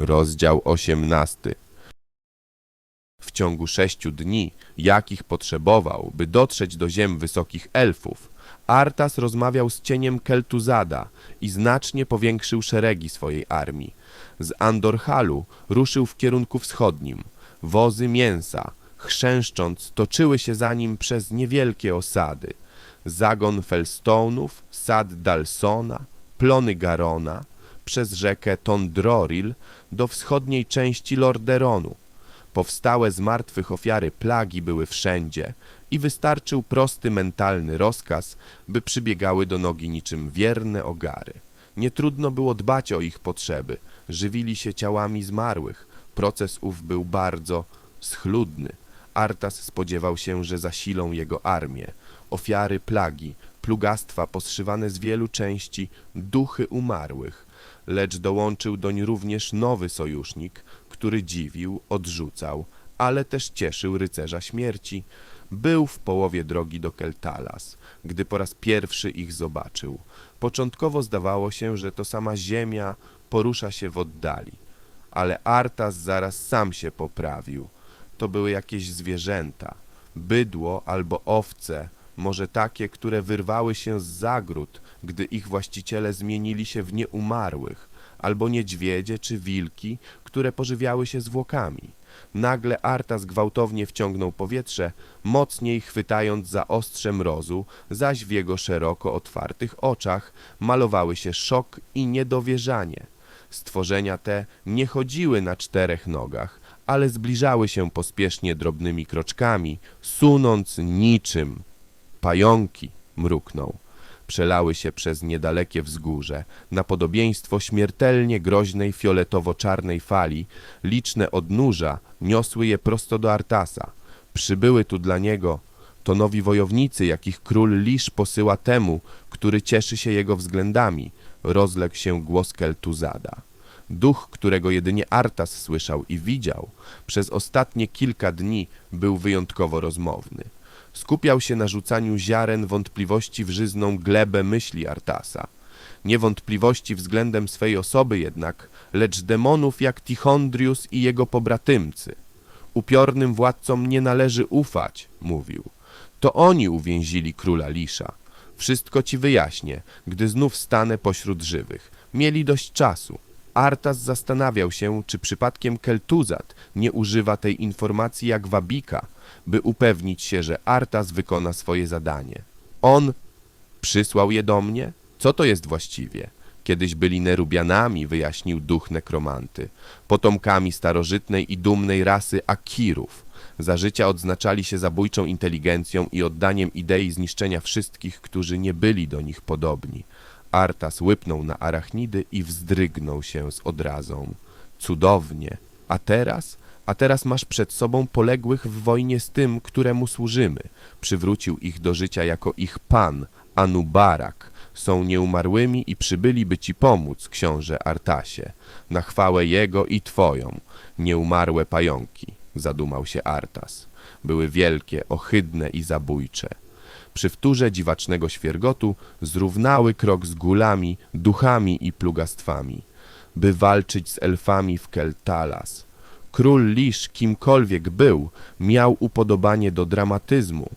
Rozdział 18 W ciągu sześciu dni, jakich potrzebował, by dotrzeć do ziem wysokich elfów, Artas rozmawiał z cieniem Keltuzada i znacznie powiększył szeregi swojej armii. Z Andorhalu ruszył w kierunku wschodnim. Wozy mięsa, chrzęszcząc, toczyły się za nim przez niewielkie osady. Zagon Felstone'ów, sad Dalsona, plony Garona, przez rzekę Tondroril do wschodniej części Lorderonu. Powstałe z martwych ofiary plagi były wszędzie i wystarczył prosty mentalny rozkaz, by przybiegały do nogi niczym wierne ogary. Nie trudno było dbać o ich potrzeby, żywili się ciałami zmarłych. Proces ów był bardzo schludny. Artas spodziewał się, że zasilą jego armię. Ofiary plagi, plugastwa poszywane z wielu części, duchy umarłych. Lecz dołączył doń również nowy sojusznik, który dziwił, odrzucał, ale też cieszył rycerza śmierci. Był w połowie drogi do Keltalas, gdy po raz pierwszy ich zobaczył. Początkowo zdawało się, że to sama ziemia porusza się w oddali, ale Artas zaraz sam się poprawił. To były jakieś zwierzęta, bydło albo owce, może takie, które wyrwały się z zagród, gdy ich właściciele zmienili się w nieumarłych, albo niedźwiedzie czy wilki, które pożywiały się zwłokami. Nagle Artas gwałtownie wciągnął powietrze, mocniej chwytając za ostrze mrozu, zaś w jego szeroko otwartych oczach malowały się szok i niedowierzanie. Stworzenia te nie chodziły na czterech nogach, ale zbliżały się pospiesznie drobnymi kroczkami, sunąc niczym. Pająki, mruknął. Przelały się przez niedalekie wzgórze, na podobieństwo śmiertelnie groźnej fioletowo-czarnej fali, liczne odnóża niosły je prosto do Artasa. Przybyły tu dla niego to nowi wojownicy, jakich król Lisz posyła temu, który cieszy się jego względami, rozległ się głos Keltuzada. Duch, którego jedynie Artas słyszał i widział, przez ostatnie kilka dni był wyjątkowo rozmowny. Skupiał się na rzucaniu ziaren wątpliwości w żyzną glebę myśli Artasa. Nie wątpliwości względem swej osoby jednak, lecz demonów jak Tichondrius i jego pobratymcy. Upiornym władcom nie należy ufać, mówił. To oni uwięzili króla Lisza. Wszystko ci wyjaśnię, gdy znów stanę pośród żywych. Mieli dość czasu. Artas zastanawiał się, czy przypadkiem Keltuzat nie używa tej informacji jak wabika, by upewnić się, że Artas wykona swoje zadanie. On przysłał je do mnie? Co to jest właściwie? Kiedyś byli Nerubianami, wyjaśnił duch nekromanty, potomkami starożytnej i dumnej rasy Akirów. Za życia odznaczali się zabójczą inteligencją i oddaniem idei zniszczenia wszystkich, którzy nie byli do nich podobni. Artas łypnął na arachnidy i wzdrygnął się z odrazą. Cudownie. A teraz? A teraz masz przed sobą poległych w wojnie z tym, któremu służymy. Przywrócił ich do życia jako ich pan, Anubarak. Są nieumarłymi i przybyli, by ci pomóc, książę Artasie. Na chwałę jego i twoją. Nieumarłe pająki, zadumał się Artas. Były wielkie, ohydne i zabójcze przy wtórze dziwacznego świergotu zrównały krok z gulami, duchami i plugastwami, by walczyć z elfami w Keltalas. Król Lisz, kimkolwiek był, miał upodobanie do dramatyzmu.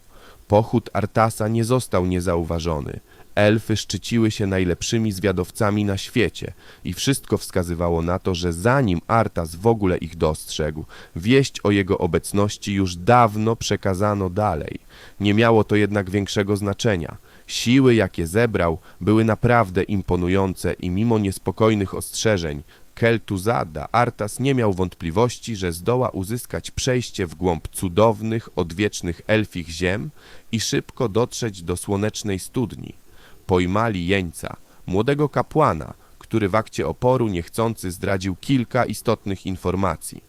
Pochód Artasa nie został niezauważony. Elfy szczyciły się najlepszymi zwiadowcami na świecie i wszystko wskazywało na to, że zanim Artas w ogóle ich dostrzegł, wieść o jego obecności już dawno przekazano dalej. Nie miało to jednak większego znaczenia. Siły, jakie zebrał, były naprawdę imponujące i mimo niespokojnych ostrzeżeń Keltuzada Artas nie miał wątpliwości, że zdoła uzyskać przejście w głąb cudownych, odwiecznych elfich ziem i szybko dotrzeć do słonecznej studni. Pojmali jeńca, młodego kapłana, który w akcie oporu niechcący zdradził kilka istotnych informacji.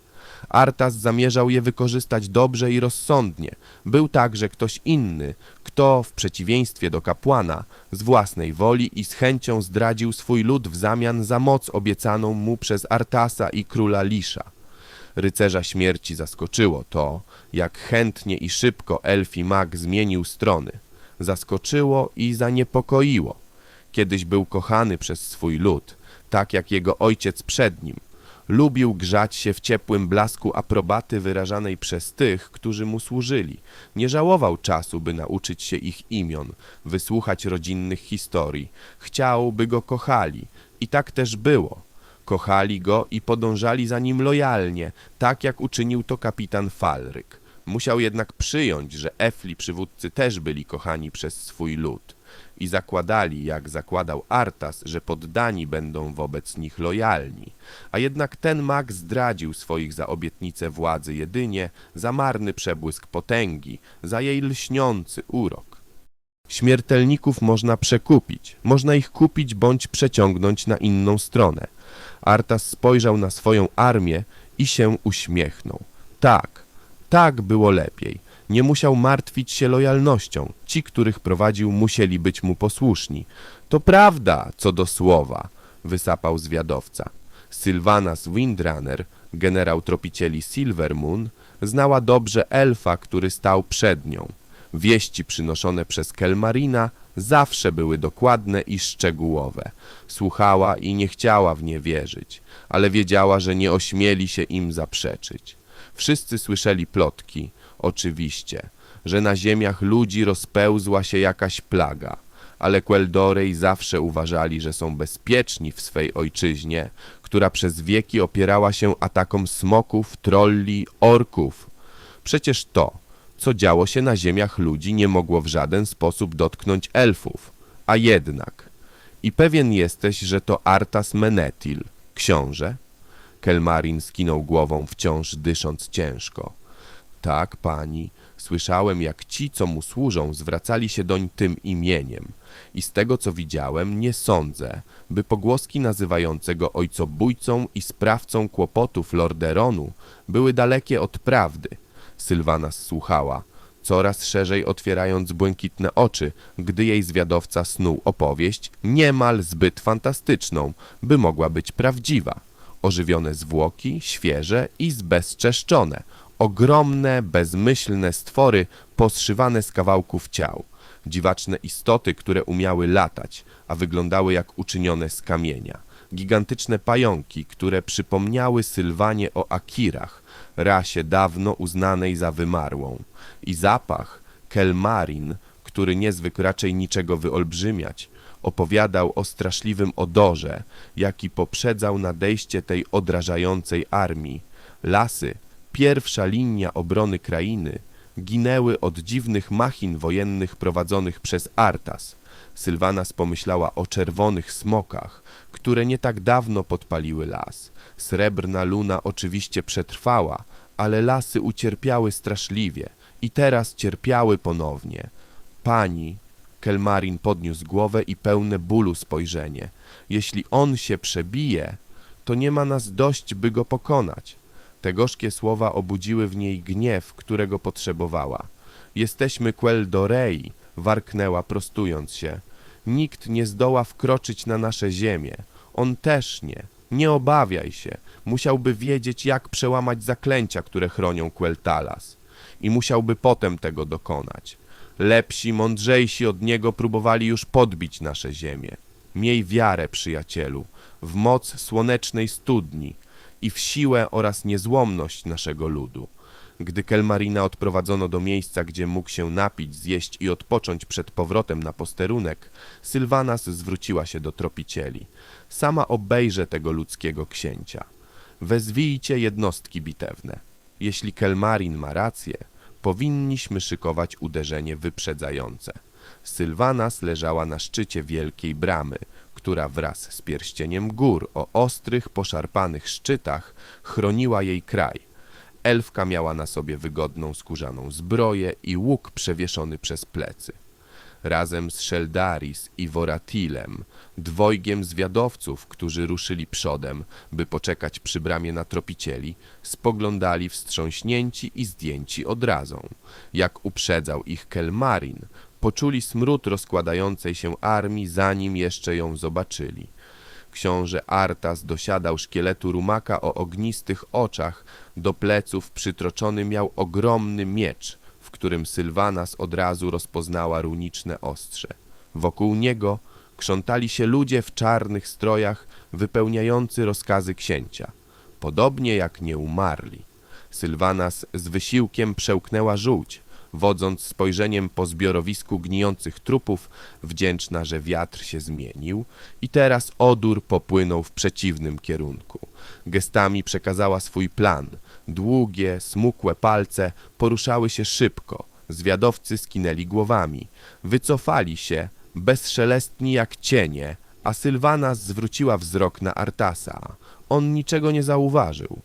Artas zamierzał je wykorzystać dobrze i rozsądnie. Był także ktoś inny, kto, w przeciwieństwie do kapłana, z własnej woli i z chęcią zdradził swój lud w zamian za moc obiecaną mu przez Artasa i króla Lisza. Rycerza śmierci zaskoczyło to, jak chętnie i szybko elfi mag zmienił strony. Zaskoczyło i zaniepokoiło. Kiedyś był kochany przez swój lud, tak jak jego ojciec przed nim. Lubił grzać się w ciepłym blasku aprobaty wyrażanej przez tych, którzy mu służyli. Nie żałował czasu, by nauczyć się ich imion, wysłuchać rodzinnych historii. Chciał, by go kochali. I tak też było. Kochali go i podążali za nim lojalnie, tak jak uczynił to kapitan Falryk. Musiał jednak przyjąć, że Efli przywódcy też byli kochani przez swój lud i zakładali, jak zakładał Artas, że poddani będą wobec nich lojalni. A jednak ten mag zdradził swoich za obietnicę władzy jedynie za marny przebłysk potęgi, za jej lśniący urok. Śmiertelników można przekupić, można ich kupić bądź przeciągnąć na inną stronę. Artas spojrzał na swoją armię i się uśmiechnął. Tak, tak było lepiej. Nie musiał martwić się lojalnością. Ci, których prowadził, musieli być mu posłuszni. To prawda, co do słowa, wysapał zwiadowca. Sylvanas Windrunner, generał tropicieli Silvermoon, znała dobrze elfa, który stał przed nią. Wieści przynoszone przez Kelmarina zawsze były dokładne i szczegółowe. Słuchała i nie chciała w nie wierzyć, ale wiedziała, że nie ośmieli się im zaprzeczyć. Wszyscy słyszeli plotki, oczywiście, że na ziemiach ludzi rozpełzła się jakaś plaga, ale Queldorej zawsze uważali, że są bezpieczni w swej ojczyźnie, która przez wieki opierała się atakom smoków, trolli, orków. Przecież to, co działo się na ziemiach ludzi, nie mogło w żaden sposób dotknąć elfów. A jednak. I pewien jesteś, że to Artas Menetil, książę? Kelmarin skinął głową, wciąż dysząc ciężko. Tak, pani, słyszałem, jak ci, co mu służą, zwracali się doń tym imieniem. I z tego, co widziałem, nie sądzę, by pogłoski nazywające go ojcobójcą i sprawcą kłopotów Lorderonu były dalekie od prawdy. Sylwana słuchała, coraz szerzej otwierając błękitne oczy, gdy jej zwiadowca snuł opowieść, niemal zbyt fantastyczną, by mogła być prawdziwa. Ożywione zwłoki, świeże i zbezczeszczone, ogromne, bezmyślne stwory poszywane z kawałków ciał, dziwaczne istoty, które umiały latać, a wyglądały jak uczynione z kamienia, gigantyczne pająki, które przypomniały Sylwanie o Akirach, rasie dawno uznanej za wymarłą, i zapach kelmarin, który nie zwykł raczej niczego wyolbrzymiać, opowiadał o straszliwym odorze, jaki poprzedzał nadejście tej odrażającej armii. Lasy, pierwsza linia obrony krainy, ginęły od dziwnych machin wojennych prowadzonych przez Artas. Sylwanas pomyślała o czerwonych smokach, które nie tak dawno podpaliły las. Srebrna luna oczywiście przetrwała, ale lasy ucierpiały straszliwie i teraz cierpiały ponownie. Pani, Kelmarin podniósł głowę i pełne bólu spojrzenie. Jeśli on się przebije, to nie ma nas dość, by go pokonać. Te gorzkie słowa obudziły w niej gniew, którego potrzebowała. Jesteśmy Quel do Rei, warknęła prostując się. Nikt nie zdoła wkroczyć na nasze ziemię. On też nie. Nie obawiaj się. Musiałby wiedzieć, jak przełamać zaklęcia, które chronią Queltalas. I musiałby potem tego dokonać. Lepsi, mądrzejsi od niego próbowali już podbić nasze ziemię. Miej wiarę, przyjacielu, w moc słonecznej studni i w siłę oraz niezłomność naszego ludu. Gdy Kelmarina odprowadzono do miejsca, gdzie mógł się napić, zjeść i odpocząć przed powrotem na posterunek, Sylwanas zwróciła się do tropicieli. Sama obejrzę tego ludzkiego księcia. Wezwijcie jednostki bitewne. Jeśli Kelmarin ma rację, powinniśmy szykować uderzenie wyprzedzające. Sylwanas leżała na szczycie wielkiej bramy, która wraz z pierścieniem gór o ostrych, poszarpanych szczytach chroniła jej kraj. Elfka miała na sobie wygodną skórzaną zbroję i łuk przewieszony przez plecy. Razem z Sheldaris i Voratilem, dwojgiem zwiadowców, którzy ruszyli przodem, by poczekać przy bramie na tropicieli, spoglądali wstrząśnięci i zdjęci odrazą. Jak uprzedzał ich Kelmarin, poczuli smród rozkładającej się armii, zanim jeszcze ją zobaczyli. Książę Artas dosiadał szkieletu rumaka o ognistych oczach, do pleców przytroczony miał ogromny miecz, którym Sylwanas od razu rozpoznała runiczne ostrze. Wokół niego krzątali się ludzie w czarnych strojach, wypełniający rozkazy księcia. podobnie jak nieumarli. Sylwanas z wysiłkiem przełknęła żółć, wodząc spojrzeniem po zbiorowisku gnijących trupów, wdzięczna, że wiatr się zmienił i teraz odór popłynął w przeciwnym kierunku. Gestami przekazała swój plan. Długie, smukłe palce poruszały się szybko. Zwiadowcy skinęli głowami. Wycofali się, bezszelestni jak cienie, a Sylwana zwróciła wzrok na Artasa. On niczego nie zauważył.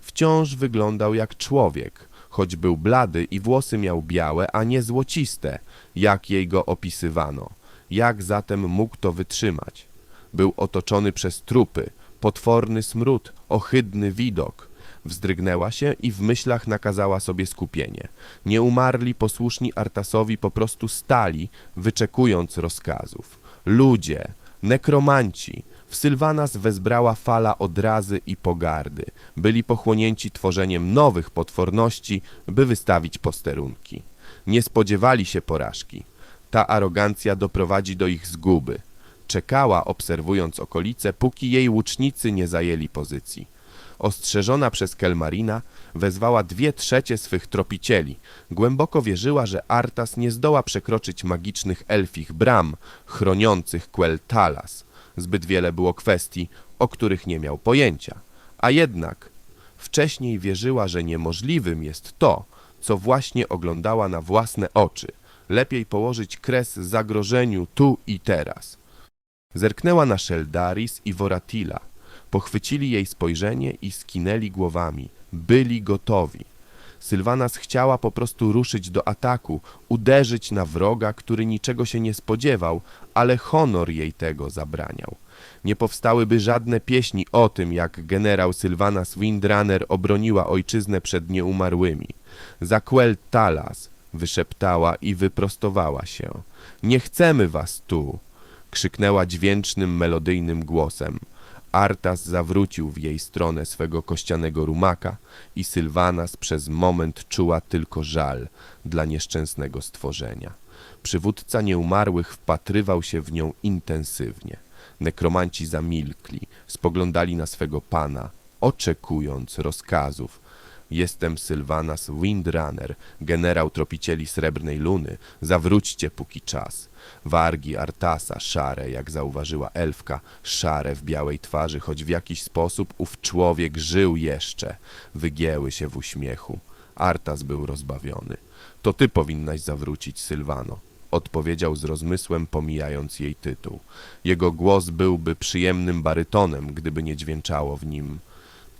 Wciąż wyglądał jak człowiek, choć był blady i włosy miał białe, a nie złociste, jak jej go opisywano. Jak zatem mógł to wytrzymać? Był otoczony przez trupy, potworny smród, ohydny widok. Wzdrygnęła się i w myślach nakazała sobie skupienie. Nieumarli posłuszni Artasowi po prostu stali, wyczekując rozkazów. Ludzie, nekromanci, w Sylwanas wezbrała fala odrazy i pogardy. Byli pochłonięci tworzeniem nowych potworności, by wystawić posterunki. Nie spodziewali się porażki. Ta arogancja doprowadzi do ich zguby. Czekała, obserwując okolice, póki jej łucznicy nie zajęli pozycji. Ostrzeżona przez Kelmarina, wezwała dwie trzecie swych tropicieli. Głęboko wierzyła, że Artas nie zdoła przekroczyć magicznych elfich bram, chroniących Quel Talas. Zbyt wiele było kwestii, o których nie miał pojęcia. A jednak wcześniej wierzyła, że niemożliwym jest to, co właśnie oglądała na własne oczy. Lepiej położyć kres zagrożeniu tu i teraz. Zerknęła na Sheldaris i Voratila. Pochwycili jej spojrzenie i skinęli głowami. Byli gotowi. Sylwanas chciała po prostu ruszyć do ataku, uderzyć na wroga, który niczego się nie spodziewał, ale honor jej tego zabraniał. Nie powstałyby żadne pieśni o tym, jak generał Sylwanas Windrunner obroniła ojczyznę przed nieumarłymi. Zaquel Talas wyszeptała i wyprostowała się. Nie chcemy was tu! krzyknęła dźwięcznym, melodyjnym głosem. Artas zawrócił w jej stronę swego kościanego rumaka i Sylwanas przez moment czuła tylko żal dla nieszczęsnego stworzenia. Przywódca nieumarłych wpatrywał się w nią intensywnie. Nekromanci zamilkli, spoglądali na swego pana, oczekując rozkazów. Jestem Sylvanas Windrunner, generał tropicieli Srebrnej Luny. Zawróćcie póki czas. Wargi Artasa, szare, jak zauważyła elfka, szare w białej twarzy, choć w jakiś sposób ów człowiek żył jeszcze. Wygięły się w uśmiechu. Artas był rozbawiony. To ty powinnaś zawrócić, Sylwano. Odpowiedział z rozmysłem, pomijając jej tytuł. Jego głos byłby przyjemnym barytonem, gdyby nie dźwięczało w nim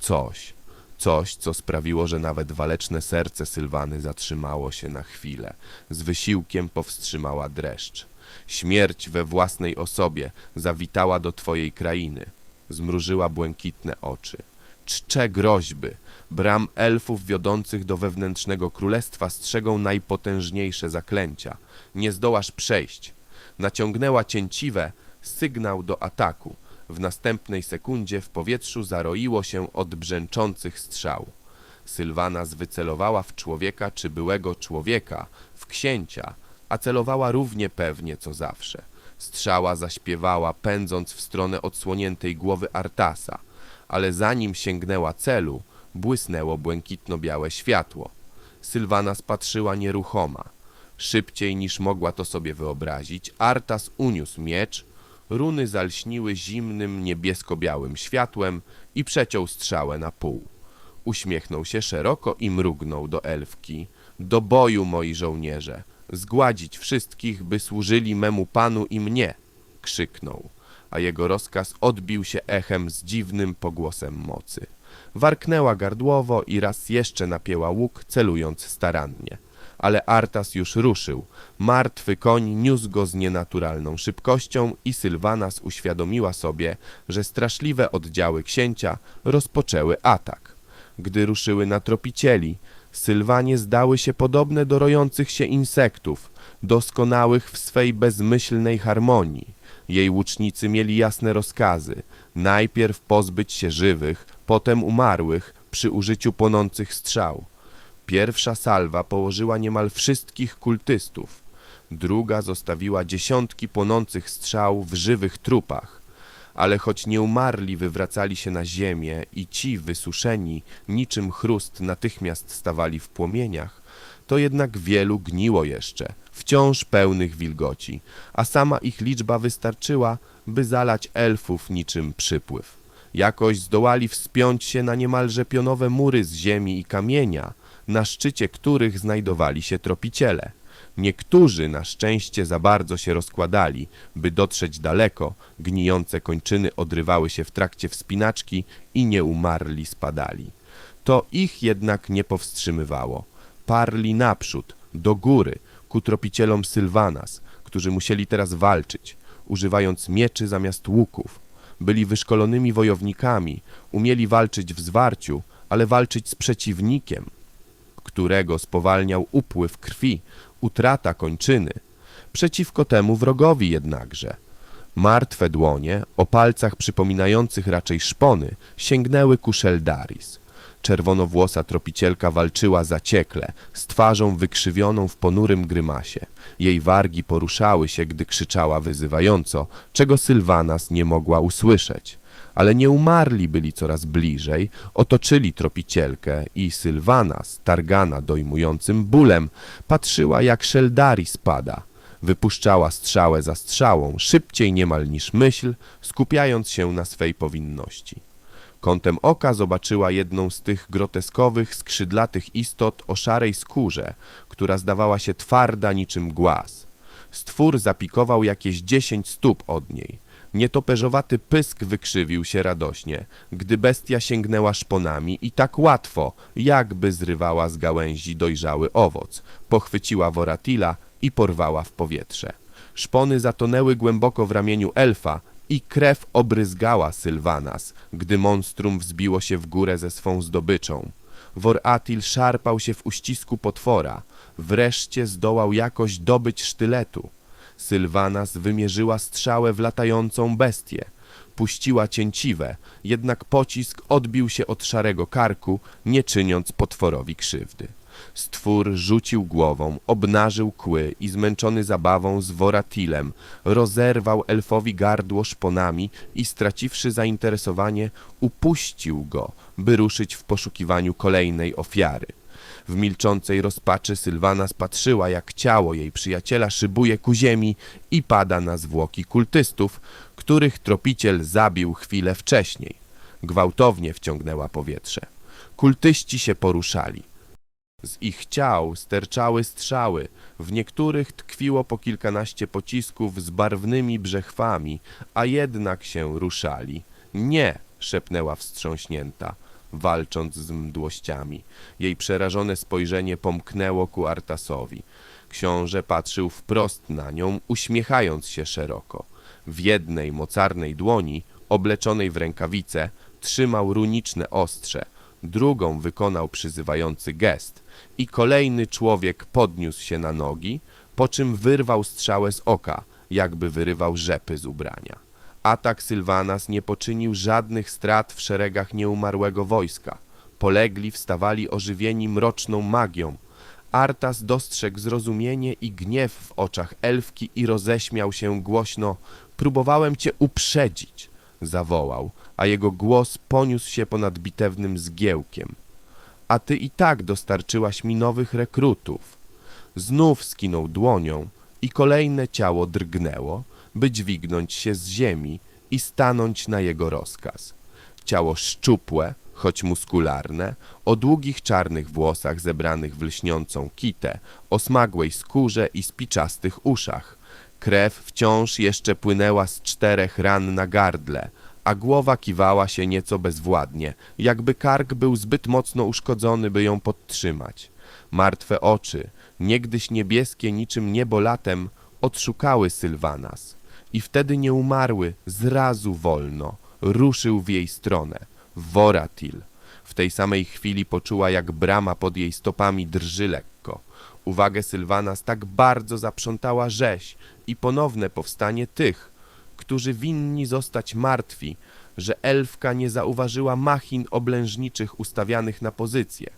coś. Coś, co sprawiło, że nawet waleczne serce Sylwany zatrzymało się na chwilę. Z wysiłkiem powstrzymała dreszcz. Śmierć we własnej osobie zawitała do twojej krainy. Zmrużyła błękitne oczy. Czcze groźby. Bram elfów wiodących do wewnętrznego królestwa strzegą najpotężniejsze zaklęcia. Nie zdołasz przejść. Naciągnęła cięciwe sygnał do ataku. W następnej sekundzie w powietrzu zaroiło się od brzęczących strzał. Sylwana wycelowała w człowieka czy byłego człowieka, w księcia, a celowała równie pewnie co zawsze. Strzała zaśpiewała, pędząc w stronę odsłoniętej głowy Artasa, ale zanim sięgnęła celu, błysnęło błękitno-białe światło. Sylwana spatrzyła nieruchoma. Szybciej niż mogła to sobie wyobrazić, Artas uniósł miecz, runy zalśniły zimnym, niebiesko-białym światłem i przeciął strzałę na pół. Uśmiechnął się szeroko i mrugnął do elfki. Do boju, moi żołnierze! Zgładzić wszystkich, by służyli memu panu i mnie! krzyknął, a jego rozkaz odbił się echem z dziwnym pogłosem mocy. Warknęła gardłowo i raz jeszcze napięła łuk, celując starannie. Ale Artas już ruszył. Martwy koń niósł go z nienaturalną szybkością i Sylwanas uświadomiła sobie, że straszliwe oddziały księcia rozpoczęły atak. Gdy ruszyły na tropicieli, Sylwanie zdały się podobne do rojących się insektów, doskonałych w swej bezmyślnej harmonii. Jej łucznicy mieli jasne rozkazy. Najpierw pozbyć się żywych, potem umarłych przy użyciu płonących strzał. Pierwsza salwa położyła niemal wszystkich kultystów. Druga zostawiła dziesiątki płonących strzał w żywych trupach. ale choć nieumarli wywracali się na ziemię i ci wysuszeni, niczym chrust natychmiast stawali w płomieniach, to jednak wielu gniło jeszcze, wciąż pełnych wilgoci, a sama ich liczba wystarczyła, by zalać elfów niczym przypływ. Jakoś zdołali wspiąć się na niemalże pionowe mury z ziemi i kamienia, na szczycie których znajdowali się tropiciele. Niektórzy na szczęście za bardzo się rozkładali, by dotrzeć daleko, gnijące kończyny odrywały się w trakcie wspinaczki i nieumarli spadali. To ich jednak nie powstrzymywało. Parli naprzód, do góry, ku tropicielom Sylwanas, którzy musieli teraz walczyć, używając mieczy zamiast łuków. Byli wyszkolonymi wojownikami, umieli walczyć w zwarciu, ale walczyć z przeciwnikiem, którego spowalniał upływ krwi, utrata kończyny. Przeciwko temu wrogowi jednakże. Martwe dłonie, o palcach przypominających raczej szpony, sięgnęły ku Sheldaris. Czerwonowłosa tropicielka walczyła zaciekle, z twarzą wykrzywioną w ponurym grymasie. Jej wargi poruszały się, gdy krzyczała wyzywająco, czego Sylwanas nie mogła usłyszeć. Ale nieumarli byli coraz bliżej, otoczyli tropicielkę i Sylwanas, targana dojmującym bólem, patrzyła jak Sheldaris pada. Wypuszczała strzałę za strzałą, szybciej niemal niż myśl, skupiając się na swej powinności. Kątem oka zobaczyła jedną z tych groteskowych, skrzydlatych istot o szarej skórze, która zdawała się twarda niczym głaz. Stwór zapikował jakieś dziesięć stóp od niej. Nietoperzowaty pysk wykrzywił się radośnie, gdy bestia sięgnęła szponami i tak łatwo, jakby zrywała z gałęzi dojrzały owoc, pochwyciła Woratila i porwała w powietrze. Szpony zatonęły głęboko w ramieniu elfa i krew obryzgała Sylwanas, gdy monstrum wzbiło się w górę ze swą zdobyczą. Woratil szarpał się w uścisku potwora. Wreszcie zdołał jakoś dobyć sztyletu. Sylwanas wymierzyła strzałę w latającą bestię. Puściła cięciwe, jednak pocisk odbił się od szarego karku, nie czyniąc potworowi krzywdy. Stwór rzucił głową, obnażył kły i zmęczony zabawą z Woratilem, rozerwał elfowi gardło szponami i straciwszy zainteresowanie, upuścił go, by ruszyć w poszukiwaniu kolejnej ofiary. W milczącej rozpaczy Sylwana spatrzyła, jak ciało jej przyjaciela szybuje ku ziemi i pada na zwłoki kultystów, których tropiciel zabił chwilę wcześniej. Gwałtownie wciągnęła powietrze. Kultyści się poruszali. Z ich ciał sterczały strzały, w niektórych tkwiło po kilkanaście pocisków z barwnymi brzechwami, a jednak się ruszali. Nie, szepnęła wstrząśnięta, walcząc z mdłościami. Jej przerażone spojrzenie pomknęło ku Artasowi. Książę patrzył wprost na nią, uśmiechając się szeroko. W jednej mocarnej dłoni, obleczonej w rękawice, trzymał runiczne ostrze, drugą wykonał przyzywający gest i kolejny człowiek podniósł się na nogi, po czym wyrwał strzałę z oka, jakby wyrywał rzepy z ubrania. Atak Sylwanas nie poczynił żadnych strat w szeregach nieumarłego wojska. Polegli wstawali ożywieni mroczną magią. Artas dostrzegł zrozumienie i gniew w oczach elfki i roześmiał się głośno. Próbowałem cię uprzedzić, zawołał, a jego głos poniósł się ponad bitewnym zgiełkiem. A ty i tak dostarczyłaś mi nowych rekrutów. Znów skinął dłonią i kolejne ciało drgnęło, by dźwignąć się z ziemi i stanąć na jego rozkaz. Ciało szczupłe, choć muskularne, o długich czarnych włosach zebranych w lśniącą kitę, o smagłej skórze i spiczastych uszach. Krew wciąż jeszcze płynęła z czterech ran na gardle, a głowa kiwała się nieco bezwładnie, jakby kark był zbyt mocno uszkodzony, by ją podtrzymać. Martwe oczy, niegdyś niebieskie niczym niebo latem, odszukały Sylwanas i wtedy nie umarły, zrazu wolno, ruszył w jej stronę. Woratil. W tej samej chwili poczuła, jak brama pod jej stopami drży lekko. Uwagę Sylwanas tak bardzo zaprzątała rzeź i ponowne powstanie tych, którzy winni zostać martwi, że elfka nie zauważyła machin oblężniczych ustawianych na pozycję.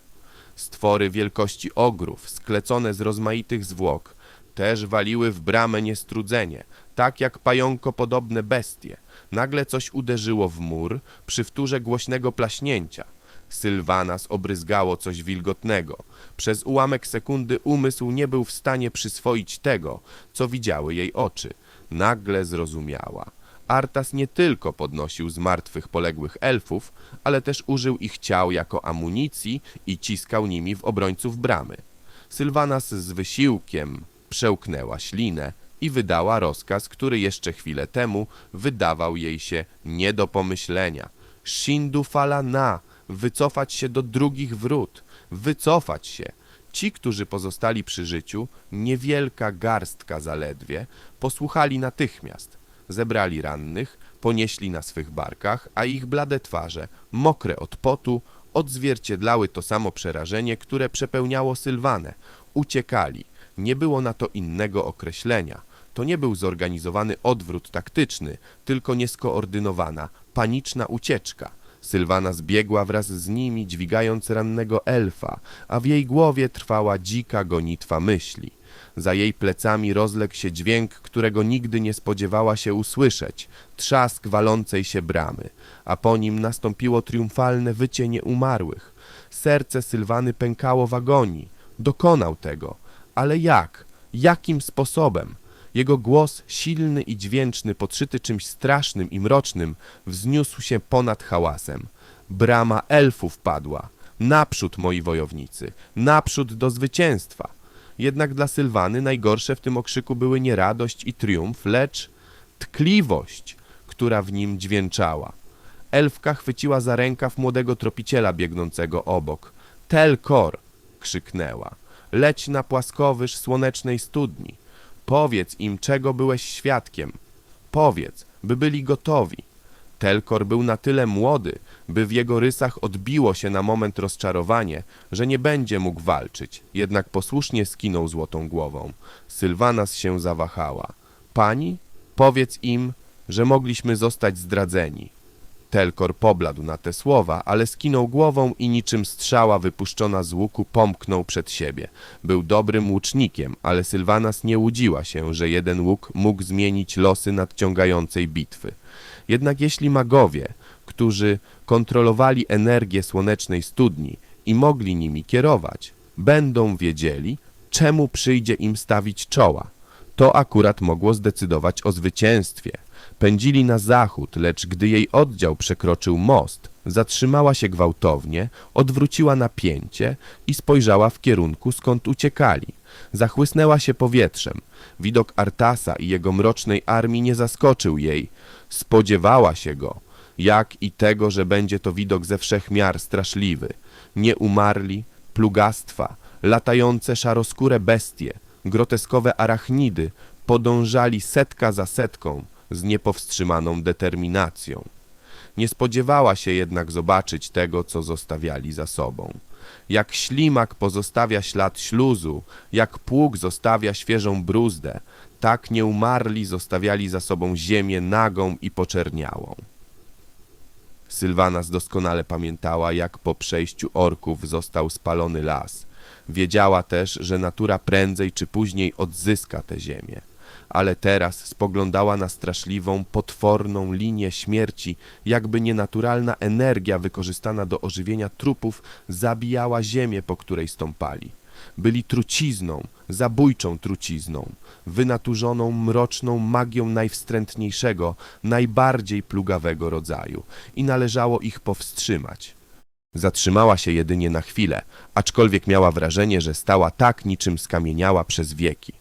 Stwory wielkości ogrów, sklecone z rozmaitych zwłok, też waliły w bramę niestrudzenie, tak jak pająko podobne bestie. Nagle coś uderzyło w mur przy wtórze głośnego plaśnięcia. Sylwanas obryzgało coś wilgotnego. Przez ułamek sekundy umysł nie był w stanie przyswoić tego, co widziały jej oczy. Nagle zrozumiała. Artas nie tylko podnosił z martwych poległych elfów, ale też użył ich ciał jako amunicji i ciskał nimi w obrońców bramy. Sylwanas z wysiłkiem przełknęła ślinę i wydała rozkaz, który jeszcze chwilę temu wydawał jej się nie do pomyślenia. Shindu falana, wycofać się do drugich wrót, wycofać się. Ci, którzy pozostali przy życiu, niewielka garstka zaledwie, posłuchali natychmiast. Zebrali rannych, ponieśli na swych barkach, a ich blade twarze, mokre od potu, odzwierciedlały to samo przerażenie, które przepełniało Sylwanę. Uciekali. Nie było na to innego określenia. To nie był zorganizowany odwrót taktyczny, tylko nieskoordynowana, paniczna ucieczka. Sylwana zbiegła wraz z nimi, dźwigając rannego elfa, a w jej głowie trwała dzika gonitwa myśli. Za jej plecami rozległ się dźwięk, którego nigdy nie spodziewała się usłyszeć, trzask walącej się bramy, a po nim nastąpiło triumfalne wycie nieumarłych. Serce Sylwany pękało w agonii. Dokonał tego. Ale jak? Jakim sposobem? Jego głos, silny i dźwięczny, podszyty czymś strasznym i mrocznym, wzniósł się ponad hałasem. Brama elfów padła. Naprzód, moi wojownicy, naprzód do zwycięstwa. Jednak dla Sylwany najgorsze w tym okrzyku były nie radość i triumf, lecz tkliwość, która w nim dźwięczała. Elfka chwyciła za rękaw młodego tropiciela biegnącego obok. Telkor! krzyknęła. Leć na płaskowyż słonecznej studni. Powiedz im, czego byłeś świadkiem. Powiedz, by byli gotowi. Telkor był na tyle młody, by w jego rysach odbiło się na moment rozczarowanie, że nie będzie mógł walczyć, jednak posłusznie skinął złotą głową. Sylwanas się zawahała. Pani, powiedz im, że mogliśmy zostać zdradzeni. Telkor pobladł na te słowa, ale skinął głową i niczym strzała wypuszczona z łuku pomknął przed siebie. Był dobrym łucznikiem, ale Sylwanas nie łudziła się, że jeden łuk mógł zmienić losy nadciągającej bitwy. Jednak jeśli magowie, którzy kontrolowali energię słonecznej studni i mogli nimi kierować, będą wiedzieli, czemu przyjdzie im stawić czoła, to akurat mogło zdecydować o zwycięstwie. Pędzili na zachód, lecz gdy jej oddział przekroczył most, zatrzymała się gwałtownie, odwróciła napięcie i spojrzała w kierunku, skąd uciekali. Zachłysnęła się powietrzem. Widok Artasa i jego mrocznej armii nie zaskoczył jej. Spodziewała się go, jak i tego, że będzie to widok ze wszech miar straszliwy. Nie umarli, plugastwa, latające szaroskóre bestie, groteskowe arachnidy podążali setka za setką z niepowstrzymaną determinacją. Nie spodziewała się jednak zobaczyć tego, co zostawiali za sobą. Jak ślimak pozostawia ślad śluzu, jak pług zostawia świeżą bruzdę, tak nieumarli zostawiali za sobą ziemię nagą i poczerniałą. Sylwanas doskonale pamiętała, jak po przejściu orków został spalony las. Wiedziała też, że natura prędzej czy później odzyska tę ziemię. Ale teraz spoglądała na straszliwą, potworną linię śmierci, jakby nienaturalna energia wykorzystana do ożywienia trupów zabijała ziemię, po której stąpali. Byli trucizną, zabójczą trucizną, wynaturzoną mroczną magią najwstrętniejszego, najbardziej plugawego rodzaju i należało ich powstrzymać. Zatrzymała się jedynie na chwilę, aczkolwiek miała wrażenie, że stała tak niczym skamieniała przez wieki.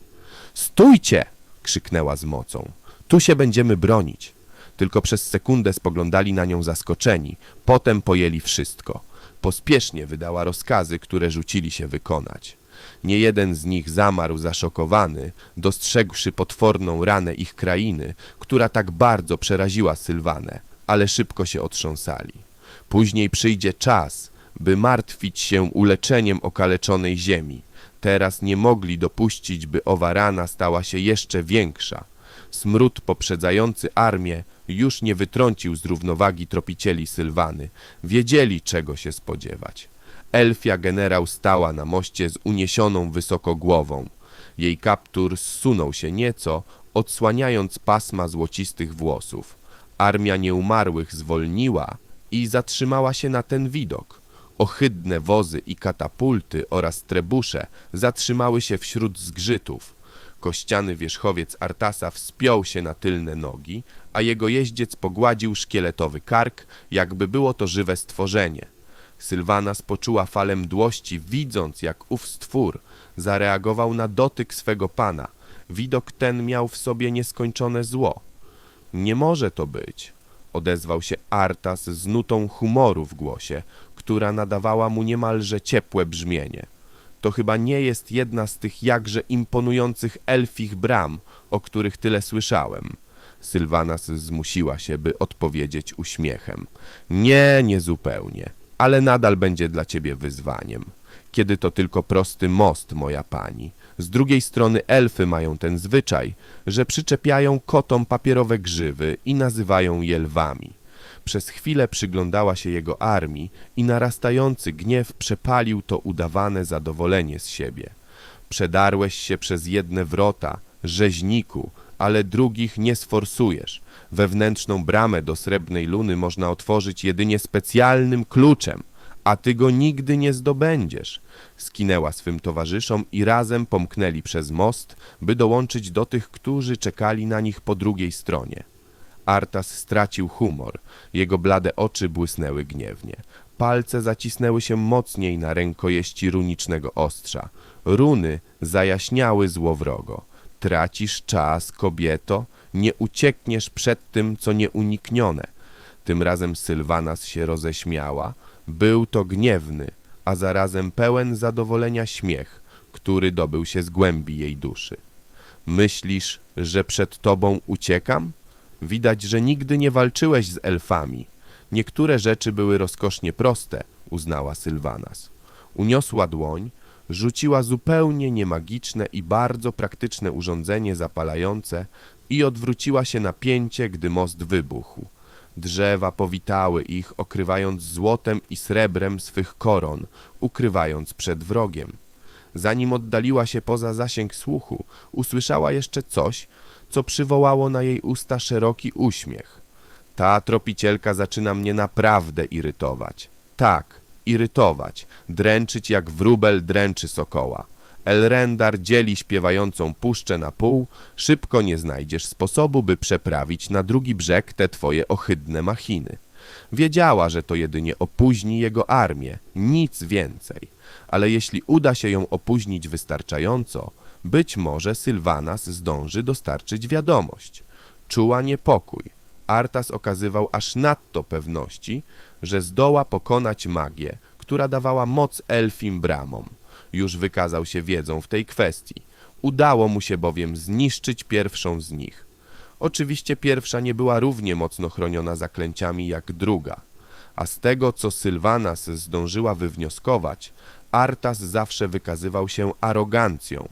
Stójcie! Krzyknęła z mocą. Tu się będziemy bronić. Tylko przez sekundę spoglądali na nią zaskoczeni, potem pojęli wszystko. Pospiesznie wydała rozkazy, które rzucili się wykonać. Nie jeden z nich zamarł zaszokowany, dostrzegłszy potworną ranę ich krainy, która tak bardzo przeraziła Sylwanę, ale szybko się otrząsali. Później przyjdzie czas, by martwić się uleczeniem okaleczonej ziemi. Teraz nie mogli dopuścić, by owa rana stała się jeszcze większa. Smród poprzedzający armię już nie wytrącił z równowagi tropicieli Sylwany. Wiedzieli, czego się spodziewać. Elfia generał stała na moście z uniesioną wysoko głową. Jej kaptur zsunął się nieco, odsłaniając pasma złocistych włosów. Armia nieumarłych zwolniła i zatrzymała się na ten widok. Ohydne wozy i katapulty oraz trebusze zatrzymały się wśród zgrzytów. Kościany wierzchowiec Artasa wspiął się na tylne nogi, a jego jeździec pogładził szkieletowy kark, jakby było to żywe stworzenie. Sylwana spoczuła falę mdłości, widząc jak ów stwór zareagował na dotyk swego pana. Widok ten miał w sobie nieskończone zło. Nie może to być, odezwał się Artas z nutą humoru w głosie, która nadawała mu niemalże ciepłe brzmienie. To chyba nie jest jedna z tych jakże imponujących elfich bram, o których tyle słyszałem. Sylwanas zmusiła się, by odpowiedzieć uśmiechem. Nie, nie zupełnie, ale nadal będzie dla ciebie wyzwaniem. Kiedy to tylko prosty most, moja pani. Z drugiej strony elfy mają ten zwyczaj, że przyczepiają kotom papierowe grzywy i nazywają je lwami. Przez chwilę przyglądała się jego armii i narastający gniew przepalił to udawane zadowolenie z siebie. Przedarłeś się przez jedne wrota, rzeźniku, ale drugich nie sforsujesz. Wewnętrzną bramę do srebrnej luny można otworzyć jedynie specjalnym kluczem, a ty go nigdy nie zdobędziesz. Skinęła swym towarzyszom i razem pomknęli przez most, by dołączyć do tych, którzy czekali na nich po drugiej stronie. Artas stracił humor. Jego blade oczy błysnęły gniewnie. Palce zacisnęły się mocniej na rękojeści runicznego ostrza. Runy zajaśniały złowrogo. Tracisz czas, kobieto, nie uciekniesz przed tym, co nieuniknione. Tym razem Sylwanas się roześmiała. Był to gniewny, a zarazem pełen zadowolenia śmiech, który dobył się z głębi jej duszy. Myślisz, że przed tobą uciekam? Widać, że nigdy nie walczyłeś z elfami. Niektóre rzeczy były rozkosznie proste, uznała Sylwanas. Uniosła dłoń, rzuciła zupełnie niemagiczne i bardzo praktyczne urządzenie zapalające i odwróciła się na pięcie, gdy most wybuchł. Drzewa powitały ich, okrywając złotem i srebrem swych koron, ukrywając przed wrogiem. Zanim oddaliła się poza zasięg słuchu, usłyszała jeszcze coś, co przywołało na jej usta szeroki uśmiech. Ta tropicielka zaczyna mnie naprawdę irytować. Tak, irytować, dręczyć jak wróbel dręczy sokoła. Elrendar dzieli śpiewającą puszczę na pół, szybko nie znajdziesz sposobu, by przeprawić na drugi brzeg te twoje ohydne machiny. Wiedziała, że to jedynie opóźni jego armię, nic więcej. Ale jeśli uda się ją opóźnić wystarczająco, być może Sylwanas zdąży dostarczyć wiadomość. Czuła niepokój. Artas okazywał aż nadto pewności, że zdoła pokonać magię, która dawała moc elfim bramom. Już wykazał się wiedzą w tej kwestii. Udało mu się bowiem zniszczyć pierwszą z nich. Oczywiście pierwsza nie była równie mocno chroniona zaklęciami jak druga, a z tego, co Sylwanas zdążyła wywnioskować, Artas zawsze wykazywał się arogancją,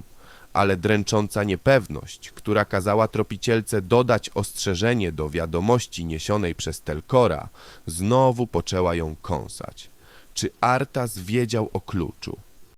ale dręcząca niepewność, która kazała tropicielce dodać ostrzeżenie do wiadomości niesionej przez Telkora, znowu poczęła ją kąsać. Czy Artas wiedział o kluczu?